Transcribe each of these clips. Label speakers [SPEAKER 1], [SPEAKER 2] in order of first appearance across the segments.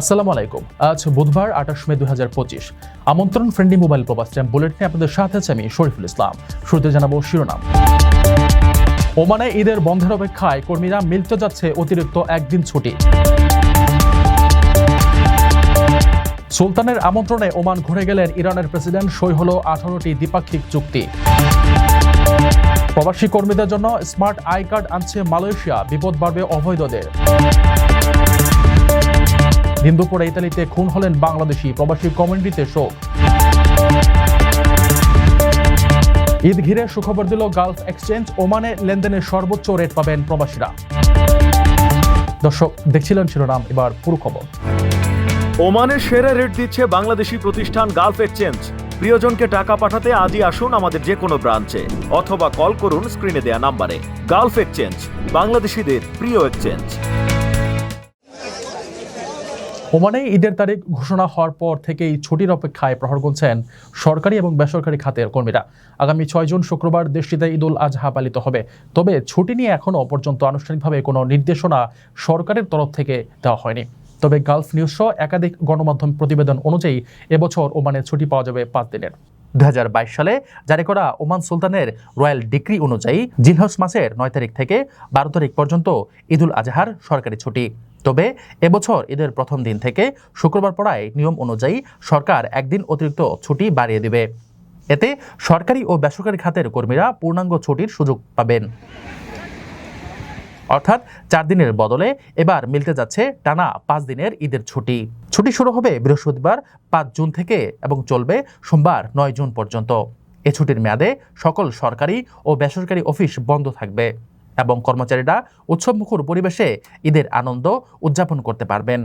[SPEAKER 1] আসসালামু আলাইকুম। আজ বুধবার আঠাশ মে দুই হাজার পঁচিশ। আমন্ত্রণ ফ্রেন্ডলি মোবাইল প্রবাস টাইম বুলেটিনে আপনাদের সাথে আছে আমি শরীফুল ইসলাম। শুরুতে জানাব শিরোনাম। ওমানে ঈদের বন্ধের অপেক্ষায় কর্মীরা মিলতে যাচ্ছে অতিরিক্ত একদিন ছুটি। সুলতানের আমন্ত্রণে ওমান ঘুরে গেলেন ইরানের প্রেসিডেন্ট সই হল আঠারোটি দ্বিপাক্ষিক চুক্তি। প্রবাসী কর্মীদের জন্য স্মার্ট আই কার্ড আনছে মালয়েশিয়া, বিপদ বাড়বে অবৈধদের। দিন দুপুরে ইতালিতে খুন হলেন বাংলাদেশি প্রবাসী কমিউনিটিতে শোক। ঈদ ঘিরে সুখবর দিল গালফ এক্সচেঞ্জ। ওমানে লেনদেনের সর্বোচ্চ রেট পাবেন প্রবাসীরা। দর্শক, দেখছিলেন শিরোনাম, এবার পুরো খবর।
[SPEAKER 2] ওমানের সেরা রেট দিচ্ছে বাংলাদেশি প্রতিষ্ঠান গালফ এক্সচেঞ্জ। প্রিয়জনকে টাকা পাঠাতে আজই আসুন আমাদের যে কোনো ব্রাঞ্চে, অথবা কল করুন স্ক্রিনে দেয়া নাম্বারে। গালফ এক্সচেঞ্জ, বাংলাদেশিদের প্রিয় এক্সচেঞ্জ।
[SPEAKER 1] ওমানে ঈদের তারিখ ঘোষণা হওয়ার পর থেকেই ছুটির অপেক্ষায় প্রহর গুনছেন সরকারি এবং বেসরকারি খাতের কর্মীরা। আগামী ছয় জুন শুক্রবার দেশটিতে ঈদুল আজহা পালিত হবে। তবে ছুটি নিয়ে এখনও পর্যন্ত আনুষ্ঠানিকভাবে কোনো নির্দেশনা সরকারের তরফ থেকে দেওয়া হয়নি। তবে গালফ নিউজ সহ একাধিক গণমাধ্যম প্রতিবেদন অনুযায়ী এবছর ওমানে ছুটি পাওয়া যাবে পাঁচ দিনের। দু হাজার বাইশ সালে জারি করা ওমান সুলতানের রয়্যাল ডিক্রি অনুযায়ী জিলহস মাসের নয় তারিখ থেকে বারো তারিখ পর্যন্ত ঈদুল আজহার সরকারি ছুটি। তবে এবছর ঈদের প্রথম দিন থেকে শুক্রবার পড়ায় নিয়ম অনুযায়ী সরকার একদিন অতিরিক্ত ছুটি বাড়িয়ে দেবে। এতে সরকারি ও বেসরকারি খাতের কর্মীরা পূর্ণাঙ্গ ছুটির সুযোগ পাবেন। অর্থাৎ চার দিনের বদলে এবার মিলতে যাচ্ছে টানা পাঁচ দিনের ঈদের ছুটি। ছুটি শুরু হবে বৃহস্পতিবার পাঁচ জুন থেকে এবং চলবে সোমবার নয় জুন পর্যন্ত। এ ছুটির মেয়াদে সকল সরকারি ও বেসরকারি অফিস বন্ধ থাকবে। এবং কর্মচারীরা উৎসবমুখর পরিবেশে ঈদের আনন্দ উদযাপন করতে পারবেন।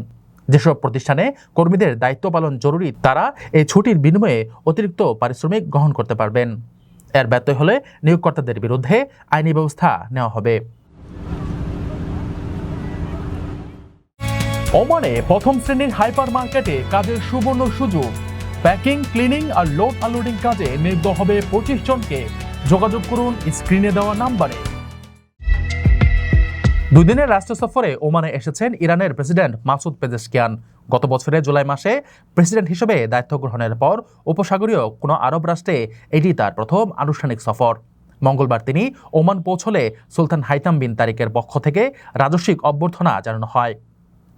[SPEAKER 1] যেসব প্রতিষ্ঠানে কর্মীদের দায়িত্ব পালন জরুরি, তারা এই ছুটির বিনিময়ে অতিরিক্ত পারিশ্রমিক গ্রহণ করতে পারবেন। এর ব্যত্যয় হলে নিয়োগকর্তাদের বিরুদ্ধে আইনি ব্যবস্থা নেওয়া হবে। ওমানে প্রথম শ্রেণির হাইপার মার্কেটে কাজের সুবর্ণ সুযোগ। প্যাকিং, ক্লিনিং আর লোড আনলোডিং কাজে নিয়োগ হবে পঁচিশ জনকে। যোগাযোগ করুন স্ক্রিনে দেওয়া নাম্বারে। দুদিনের রাষ্ট্র সফরে ওমানে এসেছেন ইরানের প্রেসিডেন্ট মাসুদ পেজেশকিয়ান। গত বছরের জুলাই মাসে প্রেসিডেন্ট হিসেবে দায়িত্ব গ্রহণের পর উপসাগরীয় কোনো আরব রাষ্ট্রে এটি তার প্রথম আনুষ্ঠানিক সফর। মঙ্গলবার তিনি ওমান পৌঁছলে সুলতান হাইতাম বিন তারিকের পক্ষ থেকে রাজস্বিক অভ্যর্থনা জানানো হয়।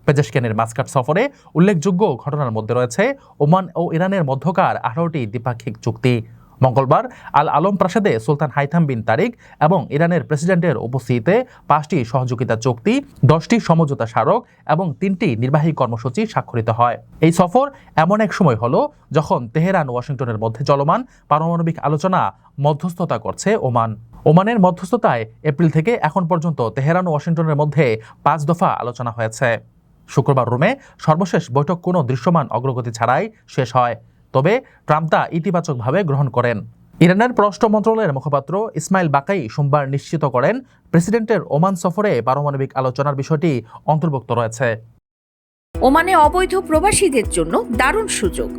[SPEAKER 1] পেজেশকিয়ানের মাস্কাট সফরে উল্লেখযোগ্য ঘটনার মধ্যে রয়েছে ওমান ও ইরানের মধ্যকার আঠারোটি দ্বিপাক্ষিক চুক্তি। মঙ্গলবার আল আলম প্রাসাদে সুলতান হাইথাম বিন তারিক এবং ইরানের প্রেসিডেন্টের উপস্থিতিতে পাঁচটি সহযোগিতা চুক্তি, দশটি সমঝোতা স্মারক এবং তিনটি নির্বাহী কর্মসূচি স্বাক্ষরিত হয়। এই সফর এমন এক সময় হলো যখন তেহরান, ওয়াশিংটনের মধ্যে চলমান পারমাণবিক আলোচনা মধ্যস্থতা করছে ওমান। ওমানের মধ্যস্থতায় এপ্রিল থেকে এখন পর্যন্ত তেহরান, ওয়াশিংটনের মধ্যে পাঁচ দফা আলোচনা হয়েছে। শুক্রবার রোমে সর্বশেষ বৈঠক কোনো দৃশ্যমান অগ্রগতি ছাড়াই শেষ হয়। তবে ট্রাম্প তা ইতিবাচকভাবে গ্রহণ করেন। ইরানের পররাষ্ট্র মন্ত্রণালয়ের মুখপাত্র ইসমাইল বাকাই সোমবার নিশ্চিত করেন, প্রেসিডেন্টের ওমান সফরে পারমাণবিক আলোচনার বিষয়টি অন্তর্ভুক্ত রয়েছে।
[SPEAKER 3] ওমানে অবৈধ প্রবাসীদের জন্য দারুণ সুযোগ।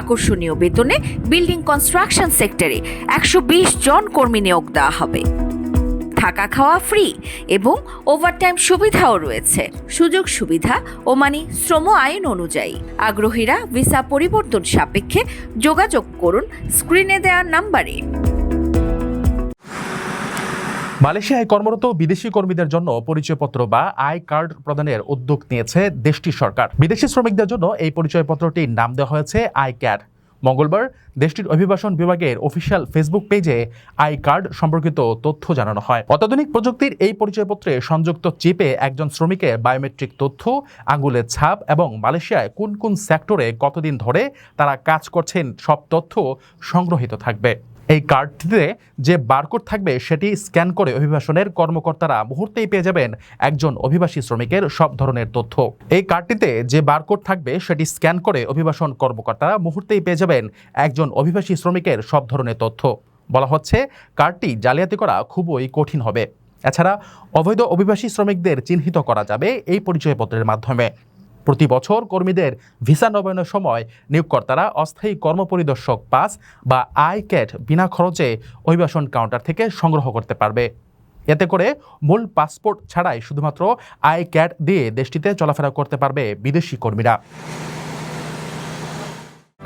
[SPEAKER 3] আকর্ষণীয় বেতনে বিল্ডিং কনস্ট্রাকশন সেক্টরে একশো বিশ জন কর্মী নিয়োগ দেওয়া হবে। থাকা খাওয়া ফ্রি এবং ওভারটাইম সুবিধাও রয়েছে। সুযোগ সুবিধা ওমানি শ্রম আইন অনুযায়ী। আগ্রহীরা ভিসা পরিবর্তন সাপেক্ষে যোগাযোগ করুন স্ক্রিনে দেওয়া নাম্বারে।
[SPEAKER 1] মালয়েশিয়ায় কর্মরত বিদেশি কর্মীদের জন্য পরিচয়পত্র বা আই কার্ড প্রদানের উদ্যোগ নিয়েছে দেশটির সরকার। বিদেশি শ্রমিকদের জন্য এই পরিচয়পত্রটির নাম দেওয়া হয়েছে আই ক্যাড মঙ্গলবার দেশটির অভিবাসন বিভাগের অফিসিয়াল ফেসবুক পেজে আই কার্ড সম্পর্কিত তথ্য জানানো হয়। অত্যাধুনিক প্রযুক্তির এই পরিচয়পত্রে সংযুক্ত চিপে একজন শ্রমিকের বায়োমেট্রিক তথ্য, আঙুলের ছাপ এবং মালয়েশিয়ায় কোন কোন সেক্টরে কতদিন ধরে তারা কাজ করছেন সব তথ্য সংগ্রহিত থাকবে। এই কার্ডটিতে যে বারকোড থাকবে সেটি স্ক্যান করে অভিবাসনের কর্মকর্তারা মুহূর্তেই পেয়ে যাবেন একজন অভিবাসী শ্রমিকের সব ধরনের তথ্য। এই কার্ডটিতে যে বারকোড থাকবে সেটি স্ক্যান করে অভিবাসন কর্মকর্তারা মুহূর্তেই পেয়ে যাবেন একজন অভিবাসী শ্রমিকের সব ধরনের তথ্য। বলা হচ্ছে, কার্ডটি জালিয়াতি করা খুবই কঠিন হবে। এছাড়া অবৈধ অভিবাসী শ্রমিকদের চিহ্নিত করা যাবে এই পরিচয়পত্রের মাধ্যমে। প্রতি বছর কর্মীদের ভিসা নবায়নের সময় নিয়োগকর্তারা অস্থায়ী কর্মপরিদর্শক পাস বা আই ক্যাট বিনা খরচে অভিবাসন কাউন্টার থেকে সংগ্রহ করতে পারবে। এতে করে মূল পাসপোর্ট ছাড়াই শুধুমাত্র আই ক্যাট দিয়ে দেশটিতে চলাফেরা করতে পারবে বিদেশি কর্মীরা।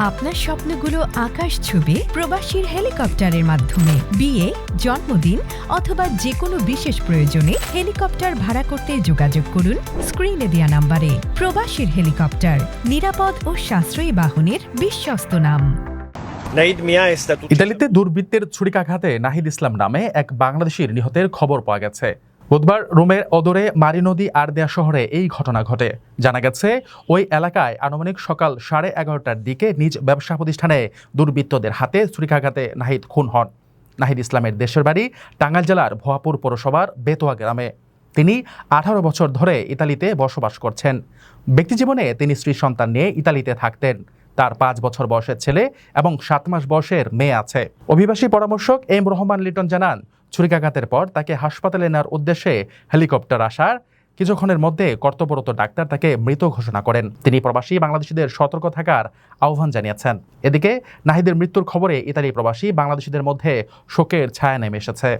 [SPEAKER 4] আপনার স্বপ্নগুলো আকাশ ছুবে প্রবাসীর হেলিকপ্টারের মাধ্যমে। বিয়ে জন্মদিন অথবা যে কোনো বিশেষ প্রয়োজনে হেলিকপ্টার ভাড়া করতে যোগাযোগ করুন স্ক্রিনে দেওয়া নাম্বারে। প্রবাসীর হেলিকপ্টার নিরাপদ ও সাশ্রয়ী বাহনের বিশ্বস্ত নাম।
[SPEAKER 1] ইতালিতে দুর্বৃত্তের ছুরিকাঘাতে নাহিদ ইসলাম নামে এক বাংলাদেশির নিহতের খবর পাওয়া গেছে। বুধবার রোমের অদরে মারি নদী আরদেয়া শহরে এই ঘটনা ঘটে। জানা গেছে, ওই এলাকায় আনুমানিক সকাল সাড়ে এগারোটার দিকে নিজ ব্যবসা প্রতিষ্ঠানে দুর্বৃত্তদের হাতে ছুরিকাঘাতে নাহিদ খুন হন। নাহিদ ইসলামের দেশের বাড়ি টাঙ্গাইল জেলার ভুয়াপুর পৌরসভার বেতোয়া গ্রামে। তিনি আঠারো বছর ধরে ইতালিতে বসবাস করছেন। ব্যক্তিজীবনে তিনি স্ত্রী সন্তান নিয়ে ইতালিতে থাকতেন। তার পাঁচ বছর বয়সের ছেলে এবং সাত মাস বয়সের মেয়ে আছে। অভিবাসী পরামর্শক এম রহমান লিটন জানান, ছুরিকাঘাতের পর তাকে হাসপাতালে নেওয়ার উদ্দেশ্যে হেলিকপ্টার আসার কিছুক্ষণের মধ্যে কর্তব্যরত ডাক্তার তাকে মৃত ঘোষণা করেন। তিনি প্রবাসী বাংলাদেশিদের সতর্ক থাকার আহ্বান জানিয়েছেন। এদিকে নাহিদের মৃত্যুর খবরে ইতালি প্রবাসী বাংলাদেশিদের মধ্যে শোকের ছায়া নেমে এসেছে।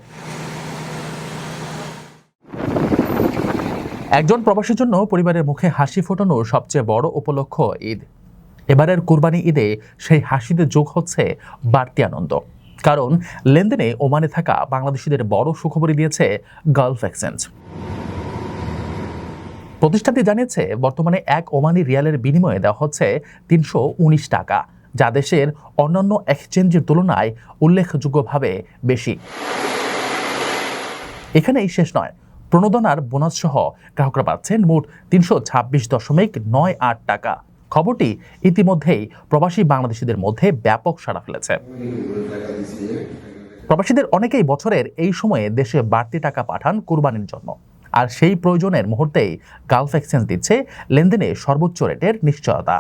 [SPEAKER 1] একজন প্রবাসীর জন্য পরিবারের মুখে হাসি ফোটানোর সবচেয়ে বড় উপলক্ষ ঈদ। এবারের কোরবানি ঈদে সেই হাসিতে যোগ হচ্ছে বাড়তি আনন্দ। কারণ লেনদেনে ওমানে থাকা বাংলাদেশিদের বড় সুখবরই দিয়েছে গালফ এক্সচেঞ্জ প্রতিষ্ঠানটি জানিয়েছে, বর্তমানে এক ওমানি রিয়ালের বিনিময়ে দেওয়া হচ্ছে তিনশো উনিশ টাকা, যা দেশের অন্যান্য এক্সচেঞ্জের তুলনায় উল্লেখযোগ্যভাবে বেশি। এখানেই শেষ নয়, প্রণোদনার বোনাস সহ গ্রাহকরা পাচ্ছেন মোট তিনশো ছাব্বিশ দশমিক নয় আট টাকা। খবরটি ইতিমধ্যেই প্রবাসী বাংলাদেশিদের মধ্যে ব্যাপক সাড়া ফেলেছে। প্রবাসীদের অনেকেই বছরের এই সময়ে দেশে বাড়তি টাকা পাঠান কুরবানির জন্য। আর সেই প্রয়োজনের মুহূর্তেই গালফ এক্সচেঞ্জ দিচ্ছে লেনদেনে সর্বোচ্চ রেটের নিশ্চয়তা।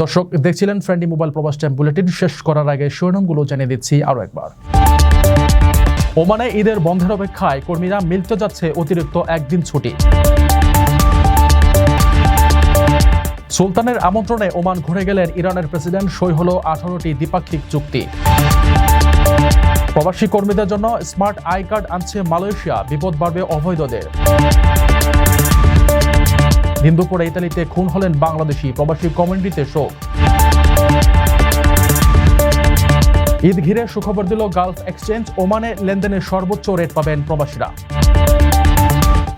[SPEAKER 1] দর্শক, দেখছিলেন ফ্রেন্ডি মোবাইল প্রবাস টাইম বুলেটিন। শেষ করার আগে শিরোনামগুলো জানিয়ে দিচ্ছি আরও একবার। ওমানে ঈদের বন্ধের অপেক্ষায় কর্মীরা মিলতে যাচ্ছে অতিরিক্ত একদিন ছুটি। সুলতানের আমন্ত্রণে ওমান ঘুরে গেলেন ইরানের প্রেসিডেন্ট সই হল আঠারোটি দ্বিপাক্ষিক চুক্তি। প্রবাসী কর্মীদের জন্য স্মার্ট আই কার্ড আনছে মালয়েশিয়া, বিপদ বাড়বে অবৈধদের। দিন দুপুরে ইতালিতে খুন হলেন বাংলাদেশি প্রবাসী কমিউনিটিতে শোক। ঈদ ঘিরে সুখবর দিল গালফ এক্সচেঞ্জ, ওমানে লেনদেনের সর্বোচ্চ রেট পাবেন প্রবাসীরা।